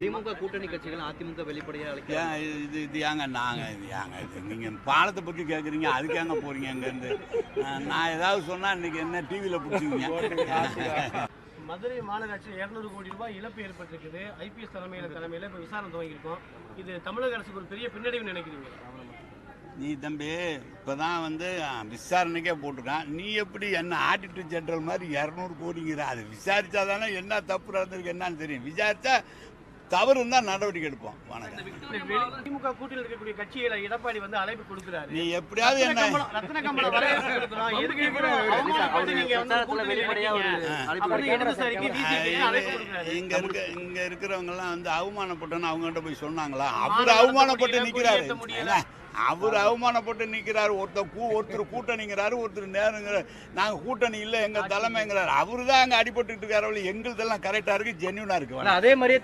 திமுக கூட்டணி கட்சிகள் அதிமுக வெளிப்படையா அழைக்க ஏன் இது- இது ஏங்க நாங்கள் இது ஏங்க இது நீங்கள் பாலத்தை பற்றி கேட்குறீங்க அதுக்கு ஏங்க போகிறீங்க அங்கேருந்து நான் ஏதாவது சொன்னால் இன்னைக்கு என்ன டிவியில் பிடிச்சிங்க மதுரை மாநகராட்சியில் இரநூறு கோடி ரூபாய் இழப்பு ஏற்பட்டிருக்குது. ஐபிஎஸ் தலைமையில தலைமையில் இப்போ விசாரணை துவங்கியிருக்கோம் இது தமிழக அரசுக்கு ஒரு பெரிய பின்னடைவு நினைக்கிறீங்க? நீ தம்பி இப்போ தான் வந்து விசாரணைக்கே போட்டிருக்கான். நீ எப்படி என்ன ஆடிட்டர் ஜெனரல் மாதிரி இரநூறு கோடிங்கிற அது விசாரிச்சா தானே என்ன தப்பு நடந்திருக்கு என்னன்னு தெரியும். விசாரிச்சா தவறு இருந்தால் நடவடிக்கை எடுப்போம். வணக்கம். திமுக கூட்டணியில் இருக்கக்கூடிய கட்சிகளை எடப்பாடி வந்து அழைப்பு கொடுக்குறாரு. நீ எப்படியாவது என்ன ரத்தின கம்பளம் இங்க இருக்க இங்க இருக்கிறவங்க எல்லாம் வந்து அவமானப்பட்டோன்னு அவங்ககிட்ட போய் சொன்னாங்களா? அவர் அவமானப்பட்டு நிக்கிறாரு? அவர் அவமானப்பட்டு நிக்கிறாரு. ஒருத்தர் கூ ஒருத்தர் கூட்டணிங்கிறாரு. ஒருத்தர் நேருங்கிற நாங்க கூட்டணி இல்ல. எங்க தலைமைங்கிறாரு. அவரு தான் அங்க அடிபட்டு இருக்காரு. எங்களுதெல்லாம் கரெக்டா இருக்கு ஜென்யூனா இருக்கு. அதே மாதிரியே